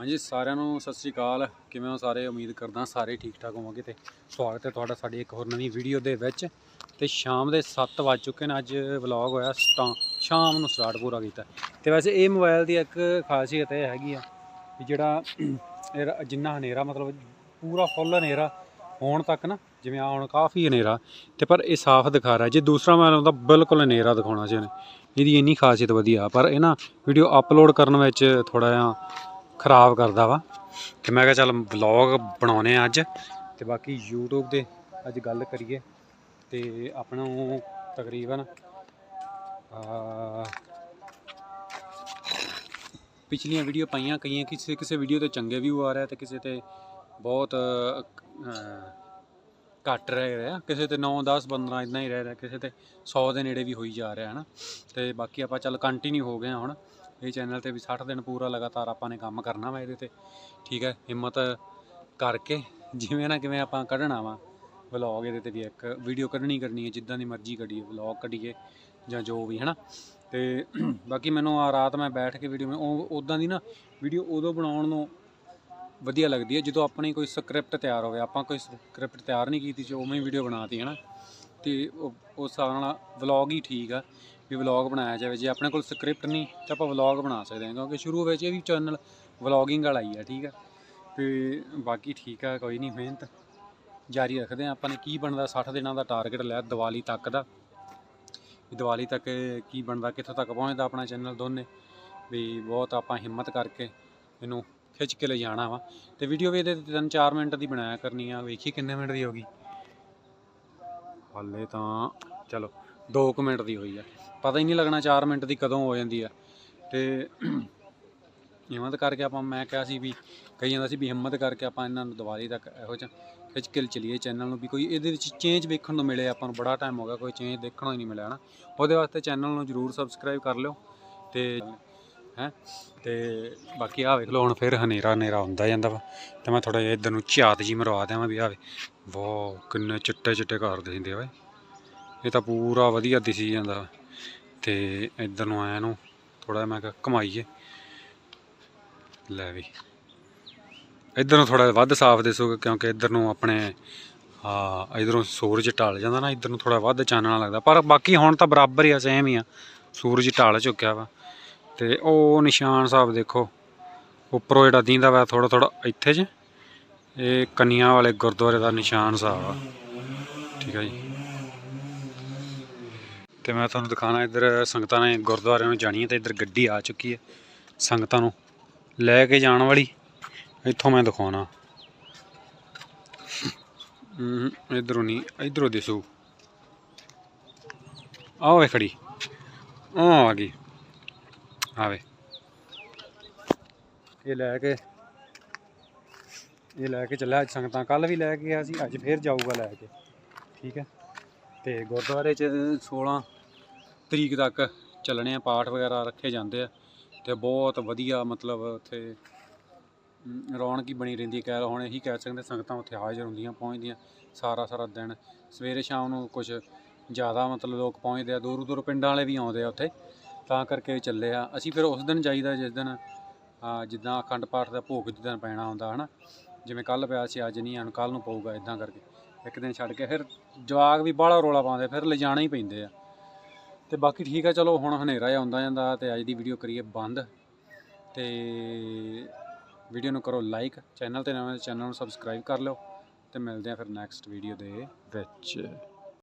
ਹਾਂਜੀ, ਸਾਰਿਆਂ ਨੂੰ ਸਤਿ ਸ੍ਰੀ ਅਕਾਲ। ਕਿਵੇਂ ਹੋ ਸਾਰੇ? ਉਮੀਦ ਕਰਦਾ ਸਾਰੇ ਠੀਕ ਠਾਕ ਹੋਵੋਗੇ ਤੇ ਸਵਾਗਤ ਹੈ ਤੁਹਾਡਾ ਸਾਡੀ ਇੱਕ ਹੋਰ ਨਵੀਂ ਵੀਡੀਓ ਦੇ ਵਿੱਚ। ਤੇ ਸ਼ਾਮ ਦੇ 7 ਵੱਜ ਚੁੱਕੇ ਨੇ, ਅੱਜ ਵਲੌਗ ਹੋਇਆ ਸਟਾ, ਸ਼ਾਮ ਨੂੰ ਸਟਾਰਟ ਪੂਰਾ ਕੀਤਾ। ਤੇ ਵੈਸੇ ਇਹ ਮੋਬਾਈਲ ਦੀ ਇੱਕ ਖਾਸੀਅਤ ਇਹ ਹੈਗੀ ਆ ਵੀ ਜਿਹੜਾ ਇਹ ਜਿੰਨਾ ਹਨੇਰਾ, ਮਤਲਬ ਪੂਰਾ ਫੁੱਲ ਹਨੇਰਾ ਹੋਣ ਤੱਕ ਨਾ, ਜਿਵੇਂ ਆ ਹੁਣ ਕਾਫੀ ਹਨੇਰਾ, ਤੇ ਪਰ ਇਹ ਸਾਫ਼ ਦਿਖਾ ਰਿਹਾ। ਜੇ ਦੂਸਰਾ ਮੋਬਾਈਲ ਹੁੰਦਾ ਬਿਲਕੁਲ ਹਨੇਰਾ ਦਿਖਾਉਣਾ ਸੀ ਇਹਨੇ ਇਹਦੀ ਇੰਨੀ ਖਾਸੀਅਤ ਵਧੀਆ। ਪਰ ਇਹ ਨਾ ਵੀਡੀਓ ਅਪਲੋਡ ਕਰਨ ਵਿੱਚ ਥੋੜਾ ਜਿਹਾ ਖਰਾਬ ਕਰਦਾ ਵਾ। ਤੇ ਮੈਂ ਕਿਹਾ ਚੱਲ ਵਲੌਗ ਬਣਾਉਨੇ ਆ ਅੱਜ। ਤੇ ਬਾਕੀ YouTube ਦੇ ਅੱਜ ਗੱਲ ਕਰੀਏ। ਤੇ ਆਪਣਾ ਨੂੰ ਤਕਰੀਬਨ ਪਿਛਲੀਆਂ ਵੀਡੀਓ ਪਾਈਆਂ ਕਈਆਂ। ਕਿਸੇ ਕਿਸੇ ਵੀਡੀਓ ਤੇ ਚੰਗੇ ਵਿਊ ਆ ਰਿਹਾ ਤੇ ਕਿਸੇ ਤੇ ਬਹੁਤ ਘੱਟ ਰਹਿ ਰਿਹਾ ਕਿਸੇ ਤੇ 9 10 15 ਇਦਾਂ ਹੀ ਰਹਿ ਰਿਹਾ ਕਿਸੇ ਤੇ 100 ਦੇ ਨੇੜੇ ਵੀ ਹੋਈ ਜਾ ਰਿਹਾ ਹੈ ਨਾ ਤੇ ਬਾਕੀ ਆਪਾਂ ਚੱਲ ਕੰਟੀਨਿਊ ਹੋ ਗਏ ਹਾਂ ਹੁਣ। ਇਹ ਚੈਨਲ ਤੇ ਵੀ 60 ਦਿਨ ਪੂਰਾ ਲਗਾਤਾਰ ਆਪਾਂ ਨੇ ਕੰਮ ਕਰਨਾ ਵਾ ਇਹਦੇ ਤੇ। ਠੀਕ ਹੈ, ਹਿੰਮਤ ਕਰਕੇ ਜਿਵੇਂ ਨਾ ਕਿਵੇਂ ਆਪਾਂ ਕੱਢਣਾ ਵਾ। ਵਲੌਗ ਇਹਦੇ ਤੇ ਵੀ ਇੱਕ ਵੀਡੀਓ ਕੱਢਣੀ ਕਰਨੀ ਹੈ, ਜਿੱਦਾਂ ਦੀ ਮਰਜ਼ੀ ਕੱਢੀਏ ਵਲੌਗ ਕੱਢੀਏ ਜਾਂ ਜੋ ਵੀ, ਹਨਾ? ਤੇ ਬਾਕੀ ਮੈਨੂੰ ਆ ਰਾਤ ਮੈਂ ਬੈਠ ਕੇ ਵੀਡੀਓ ਉਹ ਉਦਾਂ ਦੀ ਨਾ ਵੀਡੀਓ ਉਦੋਂ ਬਣਾਉਣ ਨੂੰ ਵਧੀਆ ਲੱਗਦੀ ਹੈ, ਜਦੋਂ ਆਪਣੀ ਕੋਈ ਸਕ੍ਰਿਪਟ ਤਿਆਰ ਹੋਵੇ। ਆਪਾਂ ਕੋਈ ਸਕ੍ਰਿਪਟ ਤਿਆਰ ਨਹੀਂ ਕੀਤੀ ਸੀ, ਉਵੇਂ ਹੀ ਵੀਡੀਓ ਬਣਾਤੀ ਹੈ ਨਾ ਤੇ ਉਹ, ਉਸ ਹਿਸਾਬ ਨਾਲ ਵਲੌਗ ਹੀ ਠੀਕ ਆ। ਵੀ ਵਲੌਗ ਬਣਾਇਆ ਜਾਵੇ, ਜੇ ਆਪਣੇ ਕੋਲ ਸਕ੍ਰਿਪਟ ਨਹੀਂ, ਤਾਂ ਆਪਾਂ ਵਲੌਗ ਬਣਾ ਸਕਦੇ ਹਾਂ, ਕਿਉਂਕਿ ਸ਼ੁਰੂ ਵਿੱਚ ਇਹ ਵੀ ਚੈਨਲ ਵਲੌਗਿੰਗ ਵਾਲਾ ਹੀ ਆ, ਠੀਕ ਆ? ਤੇ ਬਾਕੀ ਠੀਕ ਆ, ਕੋਈ ਨਹੀਂ, ਮਿਹਨਤ ਜਾਰੀ ਰੱਖਦੇ ਆ ਆਪਾਂ ਨੇ ਕੀ ਬਣਦਾ 60 ਦਿਨਾਂ ਦਾ ਟਾਰਗੇਟ ਲਿਆ, ਦੀਵਾਲੀ ਤੱਕ ਦਾ। ਵੀ ਦੀਵਾਲੀ ਤੱਕ ਕੀ ਬਣਦਾ, ਕਿੱਥੋਂ ਤੱਕ ਪਹੁੰਚਦਾ ਆਪਣਾ ਚੈਨਲ ਦੋਨੇ? ਵੀ ਬਹੁਤ ਆਪਾਂ ਹਿੰਮਤ ਕਰਕੇ ਇਹਨੂੰ ਖਿੱਚ ਕੇ ਲੈ ਜਾਣਾ ਵਾ। ਤੇ ਵੀਡੀਓ ਵੀ ਇਹਦੇ 3-4 ਮਿੰਟ ਦੀ ਬਣਾਇਆ ਕਰਨੀ ਆ, ਵੇਖੀ ਕਿੰਨੇ ਮਿੰਟ ਦੀ ਹੋ ਗਈ? ਹਾਲੇ ਤਾਂ, ਚਲੋ। 2 ਮਿੰਟ ਦੀ ਹੋਈ ਆ। ਪਤਾ ਹੀ ਨਹੀਂ ਲੱਗਣਾ 4 ਮਿੰਟ ਦੀ ਕਦੋਂ ਹੋ ਜਾਂਦੀ ਆ। ਤੇ ਹਿੰਮਤ ਕਰਕੇ ਆਪਾਂ, ਮੈਂ ਕਿਹਾ ਸੀ ਵੀ, ਕਹੀ ਜਾਂਦਾ ਸੀ ਵੀ ਹਿੰਮਤ ਕਰਕੇ ਆਪਾਂ ਇਹਨਾਂ ਨੂੰ ਦੀਵਾਲੀ ਤੱਕ ਇਹੋ ਜਿਹਾ ਖਿੱਚ ਚਲੀਏ ਚੈਨਲ ਨੂੰ ਵੀ ਕੋਈ ਇਹਦੇ ਵਿੱਚ ਚੇਂਜ ਵੇਖਣ ਨੂੰ ਮਿਲੇ, ਆਪਾਂ ਨੂੰ ਬੜਾ ਟਾਈਮ ਹੋ ਗਿਆ, ਕੋਈ ਚੇਂਜ ਦੇਖਣ ਨੂੰ ਹੀ ਨਹੀਂ ਮਿਲਿਆ ਨਾ ਉਹਦੇ ਵਾਸਤੇ ਚੈਨਲ ਨੂੰ ਜਰੂਰ ਸਬਸਕ੍ਰਾਈਬ ਕਰ ਲਿਓ ਤੇ ਹੈ, ਤੇ ਬਾਕੀ ਆ ਵੇਖ ਲਓ, ਹੁਣ ਫਿਰ ਹਨੇਰਾ ਹਨੇਰਾ ਹੁੰਦਾ ਜਾਂਦਾ ਵਾ। ਤੇ ਮੈਂ ਥੋੜਾ ਜਿਹਾ ਇਧਰ ਨੂੰ ਝਾਤ ਜੀ ਮਰਵਾ ਦਿਆਂ ਵੀ ਆਵੇ ਵਾਹ ਕਿੰਨੇ ਚਿੱਟੇ ਚਿੱਟੇ ਘਰ ਦਿਖਦੇ ਓਏ। ਇਹ ਤਾਂ ਪੂਰਾ ਵਧੀਆ ਦਿਸੀ ਜਾਂਦਾ ਵਾ। ਤੇ ਇਧਰ ਨੂੰ ਆਇਆ ਨੂੰ ਥੋੜਾ ਮੈਂ ਕਿਹਾ ਘਮਾਈਏ। ਲੈ ਵੀ। ਇਧਰ ਨੂੰ ਥੋੜਾ ਵੱਧ ਸਾਫ਼ ਦਿਸੂਗਾ ਕਿਉਂਕਿ ਇਧਰ ਨੂੰ ਆਪਣੇ ਆ ਇਧਰੋਂ ਸੂਰਜ ਢਲ ਜਾਂਦਾ ਨਾ, ਇਧਰ ਨੂੰ ਥੋੜਾ ਵੱਧ ਚਾਨਣਾ ਲੱਗਦਾ। ਪਰ ਬਾਕੀ ਹੁਣ ਤਾਂ ਬਰਾਬਰ ਹੀ ਆ ਸੇਮ ਹੀ ਆ। ਸੂਰਜ ਢਲ ਚੁੱਕਿਆ ਵਾ। ਤੇ ਉਹ ਨਿਸ਼ਾਨ ਸਾਹਿਬ ਦੇਖੋ, ਉੱਪਰੋਂ ਜਿਹੜਾ ਦੀਂਦਾ ਵਾ ਥੋੜਾ ਥੋੜਾ ਇੱਥੇ 'ਚ, ਇਹ ਕੰਨੀਆਂ ਵਾਲੇ ਗੁਰਦੁਆਰੇ ਦਾ ਨਿਸ਼ਾਨ ਸਾਹਿਬ ਆ। ਠੀਕ ਹੈ ਜੀ। ਤੇ ਮੈਂ ਤੁਹਾਨੂੰ ਦਿਖਾਣਾ ਇੱਧਰ ਸੰਗਤਾਂ ਨੇ ਗੁਰਦੁਆਰਿਆਂ ਨੂੰ ਜਾਣੀ ਹੈ ਤੇ ਇੱਧਰ ਗੱਡੀ ਆ ਚੁੱਕੀ ਹੈ ਸੰਗਤਾਂ ਨੂੰ। ਲੈ ਕੇ ਜਾਣ ਵਾਲੀ, ਇੱਥੋਂ ਮੈਂ ਦਿਖਾਉਣਾ। ਹੂੰ, ਇਧਰੋਂ ਨਹੀਂ, ਇਧਰੋਂ ਦਿਸੂ। ਆਹ ਵੇ ਖੜੀ ਉਹ ਆ ਗਈ। ਆਵੇ ਇਹ ਲੈ ਕੇ, ਇਹ ਲੈ ਕੇ ਚੱਲਿਆ ਅੱਜ ਸੰਗਤਾਂ। ਕੱਲ ਵੀ ਲੈ ਕੇ ਗਿਆ ਸੀ, ਅੱਜ ਫੇਰ ਜਾਊਗਾ ਲੈ ਕੇ। ਠੀਕ ਹੈ? ਤੇ ਗੁਰਦੁਆਰੇ 'ਚ 16 ਤਰੀਕ ਤੱਕ ਚੱਲਣੇ ਆ ਪਾਠ ਵਗੈਰਾ ਰੱਖੇ ਜਾਂਦੇ ਆ ਤੇ ਬਹੁਤ ਵਧੀਆ ਮਤਲਬ ਉੱਥੇ ਅਮ, ਰੌਣਕ ਹੀ ਬਣੀ ਰਹਿੰਦੀ ਕਹਿ ਲਓ ਹੁਣ ਇਹੀ ਕਹਿ ਸਕਦੇ ਸੰਗਤਾਂ ਉੱਥੇ ਹਾਜ਼ਰ ਹੁੰਦੀਆਂ ਪਹੁੰਚਦੀਆਂ ਸਾਰਾ ਸਾਰਾ ਦਿਨ। ਸਵੇਰੇ ਸ਼ਾਮ ਨੂੰ ਕੁਝ ਜ਼ਿਆਦਾ ਮਤਲਬ ਲੋਕ ਪਹੁੰਚਦੇ ਆ ਦੂਰ ਦੂਰ ਪਿੰਡਾਂ ਵਾਲੇ ਵੀ ਆਉਂਦੇ ਆ ਉੱਥੇ ਤਾਂ ਕਰਕੇ ਚੱਲੇ ਆ। ਅਸੀਂ ਫਿਰ ਉਸ ਦਿਨ ਜਾਈਦਾ ਜਿਸ ਦਿਨ ਜਿੱਦਾਂ ਅਖੰਡ ਪਾਠ ਦਾ ਭੋਗ ਜਿੱਦਣ ਪੈਣਾ ਹੁੰਦਾ ਹਨਾ? ਜਿਵੇਂ ਕੱਲ ਪਿਆ ਸੀ ਅੱਜ ਨਹੀਂ ਹੁਣ ਕੱਲ ਨੂੰ ਪਊਗਾ ਇਦਾਂ ਕਰਕੇ। ਇੱਕ ਦਿਨ ਛੱਡ ਕੇ, ਫਿਰ ਜਵਾਕ ਵੀ ਬਾਹਲਾ ਰੋਲਾ ਪਾਉਂਦੇ, ਫਿਰ ਲਿਜਾਣਾ ਹੀ ਪੈਂਦੇ ਆ। ਤੇ ਬਾਕੀ ਠੀਕ ਆ, ਚਲੋ ਹੁਣ ਹਨੇਰਾ ਹੀ ਆਉਂਦਾ ਜਾਂਦਾ ਤੇ ਅੱਜ ਦੀ ਵੀਡੀਓ ਕਰੀਏ ਬੰਦ। ਤੇ ਵੀਡੀਓ ਨੂੰ ਕਰੋ ਲਾਈਕ ਚੈਨਲ ਤੇ ਨਵੇਂ ਚੈਨਲ ਨੂੰ ਸਬਸਕ੍ਰਾਈਬ ਕਰ ਲਓ। ਤੇ ਮਿਲਦੇ ਆ ਫਿਰ ਨੈਕਸਟ ਵੀਡੀਓ ਦੇ ਵਿੱਚ।